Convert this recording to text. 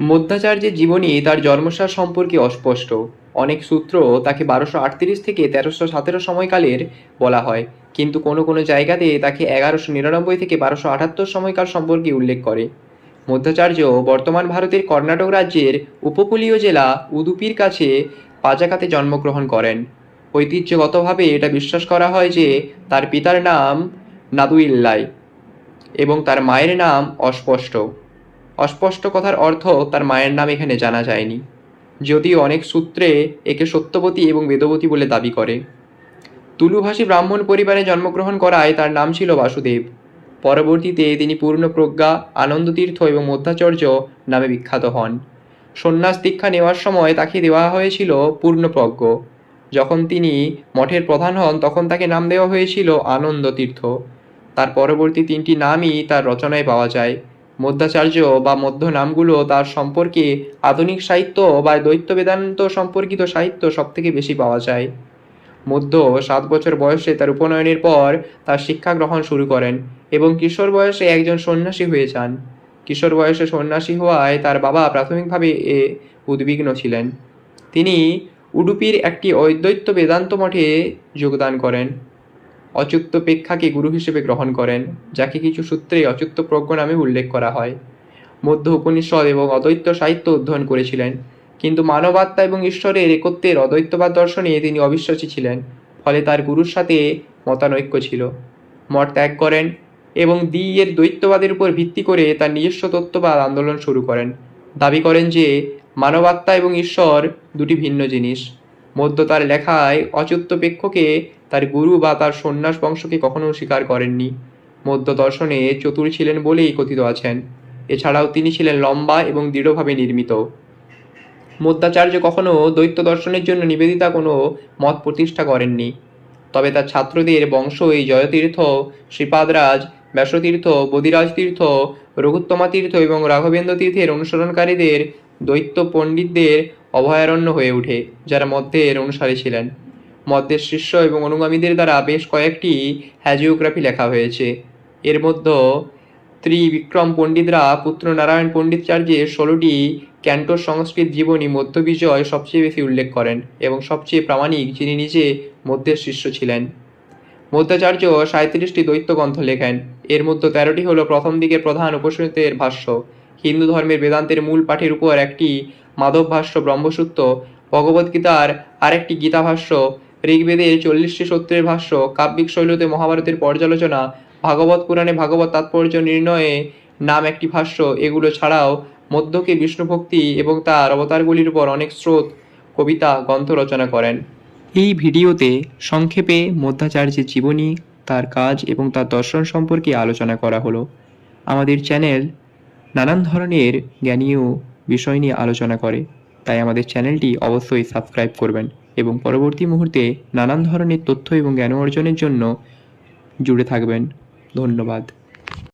মধ্যাচার্যের জীবনী তার জন্মসার সম্পর্কে অস্পষ্ট। অনেক সূত্র তাকে বারোশো আটত্রিশ থেকে তেরোশো সতেরো সময়কালের বলা হয়, কিন্তু কোনো কোনো জায়গাতে তাকে এগারোশো নিরানব্বই থেকে বারোশো আটাত্তর সময়কাল সম্পর্কে উল্লেখ করে। মধ্যাচার্য বর্তমান ভারতের কর্ণাটক রাজ্যের উপকূলীয় জেলা উদুপির কাছে পাজাকাতে জন্মগ্রহণ করেন। ঐতিহ্যগতভাবে এটা বিশ্বাস করা হয় যে তার পিতার নাম নাদুইল্লাই এবং তার মায়ের নাম অস্পষ্ট। অস্পষ্ট কথার অর্থ তার মায়ের নাম এখানে জানা যায়নি। যদিও অনেক সূত্রে একে সত্যবতী এবং বেদবতী বলে দাবি করে। তুলুভাষী ব্রাহ্মণ পরিবারে জন্মগ্রহণ করায় তার নাম ছিল বাসুদেব। পরবর্তীতে তিনি পূর্ণপ্রজ্ঞা আনন্দতীর্থ এবং মধ্যাচার্য নামে বিখ্যাত হন। সন্ন্যাস দীক্ষা নেওয়ার সময় তাকে দেওয়া হয়েছিল পূর্ণপ্রজ্ঞ যখন তিনি মঠের প্রধান হন, তখন তাকে নাম দেওয়া হয়েছিল আনন্দতীর্থ। তার পরবর্তী তিনটি নামই তার রচনায় পাওয়া যায়। মধ্যাচার্য বা মধ্য নামগুলো তার সম্পর্কে আধুনিক সাহিত্য বা দ্বৈত বেদান্ত সম্পর্কিত সাহিত্য সবথেকে বেশি পাওয়া যায়। মধ্য সাত বছর বয়সে তার উপনয়নের পর তার শিক্ষা গ্রহণ শুরু করেন এবং কিশোর বয়সে একজন সন্ন্যাসী হয়ে যান। কিশোর বয়সে সন্ন্যাসী হওয়ায় তার বাবা প্রাথমিকভাবে এ উদ্বিগ্ন ছিলেন। তিনি উডুপির একটি অদ্বৈত বেদান্ত মঠে যোগদান করেন। অচ্যুত পেক্ষাকে গুরু হিসেবে গ্রহণ করেন, যাকে কিছু সূত্রে অচ্যুত প্রজ্ঞ নামে উল্লেখ করা হয়। মধ্য উপনিষদ এবং অদ্বৈত সাহিত্য অধ্যয়ন করেছিলেন, কিন্তু মানবাত্মা এবং ঈশ্বরের একত্বের অদ্বৈতবাদ দর্শনে তিনি অবিশ্বাসী ছিলেন, ফলে তার গুরুর সাথে মতানৈক্য ছিল। মঠ ত্যাগ করেন এবং দ্বি এর দ্বৈতবাদের উপর ভিত্তি করে তার নিজস্ব তত্ত্ববাদ আন্দোলন শুরু করেন। দাবি করেন যে, মানবাত্মা এবং ঈশ্বর দুটি ভিন্ন জিনিস। মধ্য তার লেখায় অচ্যুতপেক্ষকে তার গুরু বা তার সন্ন্যাস বংশকে কখনো স্বীকার করেননি। মধ্য দর্শনে চতুর ছিলেন বলেই কথিত আছেন। এছাড়াও তিনি ছিলেন লম্বা এবং দৃঢ়ভাবে নির্মিত। মধ্যাচার্য কখনো দ্বৈত দর্শনের জন্য নিবেদিতা কোনো মত প্রতিষ্ঠা করেননি। তবে তার ছাত্রদের বংশ এই জয়তীর্থ, শ্রীপাদরাজ, ব্যাসতীর্থ বদিরাজ তীর্থ রঘুত্তমা তীর্থ এবং রাঘবেন্দ্র তীর্থের অনুসরণকারীদের দৈত্য পণ্ডিতদের অভয়ারণ্য হয়ে ওঠে, যারা মধ্যের অনুসারী ছিলেন। মধ্যের শিষ্য এবং অনুগামীদের দ্বারা বেশ কয়েকটি হ্যাজিওগ্রাফি লেখা হয়েছে। এর মধ্যে ত্রিবিক্রম পণ্ডিতরা পুত্র নারায়ণ পণ্ডিতাচার্যের ষোলোটি ক্যান্টো সংস্কৃত জীবনী মধ্যবিজয় সবচেয়ে বেশি উল্লেখ করেন এবং সবচেয়ে প্রামাণিক যিনি নিজে মধ্যের শিষ্য ছিলেন। মধ্যাচার্য সাঁত্রিশটি দৈত্য গ্রন্থ লেখেন। এর মধ্যে তেরোটি হল প্রথম দিকের প্রধান উপনিষদের ভাষ্য। হিন্দু ধর্মের বেদান্তের মূল পাঠের উপর একটি মাধব ভাষ্য ব্রহ্মসূত্র। ভগবদ্গীতার আরেকটি গীতা ভাষ্য ঋগ্বেদের চল্লিশটি সূত্রের ভাষ্য, কাব্যিক শৈলতে মহাভারতের পর্যালোচনা, ভাগবত পুরাণে ভাগবত তাৎপর্য নির্ণয়ে নাম একটি ভাষ্য, এগুলো ছাড়াও মধ্যকে বিষ্ণু ভক্তি এবং তার অবতারগুলির উপর অনেক স্রোত, কবিতা, গ্রন্থ রচনা করেন। এই ভিডিওতে সংক্ষেপে মধ্যাচার্যের জীবনী, তার কাজ এবং তার দর্শন সম্পর্কে আলোচনা করা হলো। আমাদের চ্যানেল নানান ধরনের জ্ঞানীয় বিষয় নিয়ে আলোচনা করে, তাই আমাদের চ্যানেলটি অবশ্যই সাবস্ক্রাইব করবেন। এবং পরবর্তী মুহূর্তে নানান ধরনের তথ্য এবং জ্ঞান অর্জনের জন্য জুড়ে থাকবেন। ধন্যবাদ।